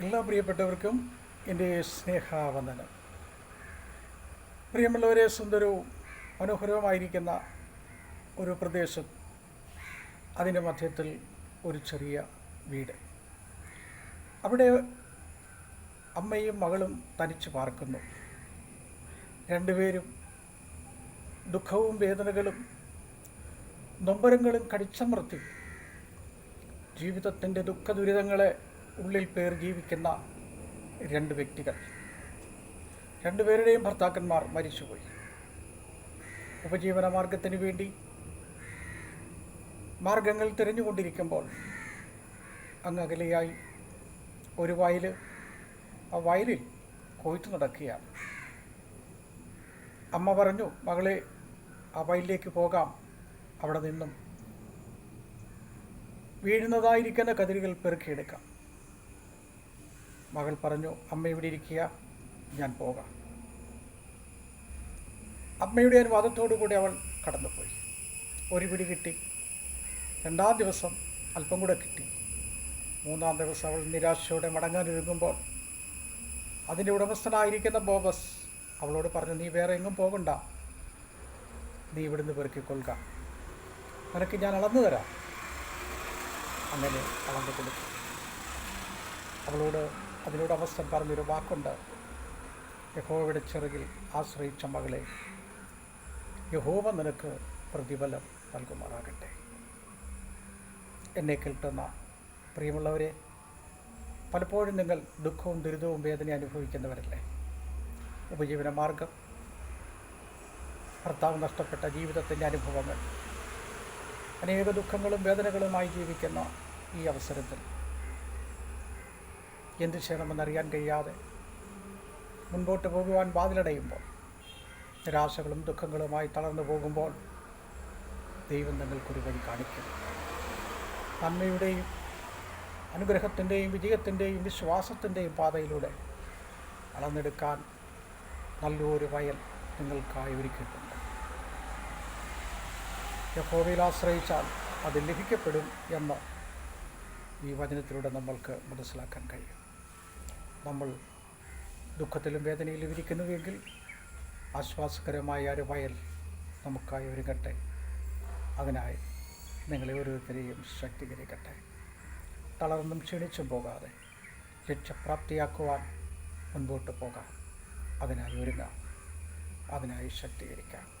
എല്ലാ പ്രിയപ്പെട്ടവർക്കും എന്റെ സ്നേഹാവന്ദനം. പ്രിയമുള്ളവരെ സുന്ദരവും മനോഹരവുമായിരിക്കുന്ന ഒരു പ്രദേശം അതിന്റെ മധ്യത്തിൽ ഒരു ചെറിയ വീട്. അവിടെ അമ്മയും മകളും തനിച്ച് പാർക്കുന്നു. രണ്ടുപേരും ദുഃഖവും വേദനകളും നൊമ്പരങ്ങളും കടിച്ചമർത്തി ജീവിതത്തിന്റെ ദുഃഖ ദുരിതങ്ങളെ ഉള്ളിൽ പേർ ജീവിക്കുന്ന രണ്ട് വ്യക്തികൾ. രണ്ടുപേരുടെയും ഭർത്താക്കന്മാർ മരിച്ചുപോയി. ഉപജീവന മാർഗത്തിന് വേണ്ടി മാർഗങ്ങൾ തിരഞ്ഞുകൊണ്ടിരിക്കുമ്പോൾ അങ്ങ് അകലെയായി ഒരു വയൽ ആ വയലിൽ കൊയ്ത്തു നടക്കുകയാണ്. അമ്മ പറഞ്ഞു മകളെ ആ വയലിലേക്ക് പോകാം. അവിടെ നിന്നും വീഴുന്നതായിരിക്കുന്ന കതിരുകൾ പെറുക്കിയെടുക്കാം. മകൾ പറഞ്ഞു അമ്മ ഇവിടെ ഇരിക്കുക ഞാൻ പോകാം. അമ്മയുടെ അനുവാദത്തോടു കൂടി അവൾ കടന്നുപോയി. ഒരു പിടി കിട്ടി. രണ്ടാം ദിവസം അല്പം കൂടെ കിട്ടി. മൂന്നാം ദിവസം അവൾ നിരാശയോടെ മടങ്ങാനൊരുങ്ങുമ്പോൾ അതിന്റെ ഉടമസ്ഥനായിരിക്കുന്ന ബോബസ് അവളോട് പറഞ്ഞു നീ വേറെ എങ്ങും പോകണ്ട. നീ ഇവിടുന്ന് പെറുക്കിക്കൊള്ളുക നിനക്ക് ഞാൻ അളന്നു തരാം. അങ്ങനെ അളന്നു കൊടുത്തു അവളോട് അതിനോട് അവസ്ഥ പറഞ്ഞൊരു വാക്കുണ്ട്. യഹോവയുടെ ചെറുകിൽ ആശ്രയിച്ച മകളെ യഹോവ നിനക്ക് പ്രതിഫലം നൽകുമാറാകട്ടെ. എന്നെ കേൾക്കുന്ന പ്രിയമുള്ളവരെ പലപ്പോഴും നിങ്ങൾ ദുഃഖവും ദുരിതവും വേദന അനുഭവിക്കുന്നവരല്ലേ? ഉപജീവന മാർഗം ഭർത്താവ് നഷ്ടപ്പെട്ട ജീവിതത്തിന്റെ അനുഭവങ്ങൾ അനേക ദുഃഖങ്ങളും വേദനകളുമായി ജീവിക്കുന്ന ഈ അവസരത്തിൽ എന്ത് ചെയ്യണമെന്നറിയാൻ കഴിയാതെ മുൻപോട്ട് പോകുവാൻ വാതിലടയുമ്പോൾ നിരാശകളും ദുഃഖങ്ങളുമായി തളർന്നു പോകുമ്പോൾ ദൈവം നിങ്ങൾക്കൊരു വഴി കാണിക്കും നന്മയുടെയും അനുഗ്രഹത്തിന്റെയും വിജയത്തിന്റെയും വിശ്വാസത്തിന്റെയും പാതയിലൂടെ അളന്നെടുക്കാൻ നല്ലൊരു വയൽ നിങ്ങൾക്കായി ഒരുക്കിയിട്ടുണ്ട്. യഹോവയിൽ ആശ്രയിച്ചാൽ അത് ലഭിക്കപ്പെടും എന്ന് ഈ വചനത്തിലൂടെ നമ്മൾക്ക് മനസ്സിലാക്കാൻ കഴിയും. നമ്മൾ ദുഃഖത്തിലും വേദനയിലും ഇരിക്കുന്നുവെങ്കിൽ ആശ്വാസകരമായ ഒരു വയൽ നമുക്കായി ഒരുങ്ങട്ടെ. അതിനായി നിങ്ങളെ ഓരോരുത്തരെയും ശക്തീകരിക്കട്ടെ. തളർന്നും ക്ഷീണിച്ചും പോകാതെ ലക്ഷ്യപ്രാപ്തിയാക്കുവാൻ മുൻപോട്ട് പോകാം. അതിനായി ഒരുങ്ങാം. അതിനായി ശക്തീകരിക്കാം.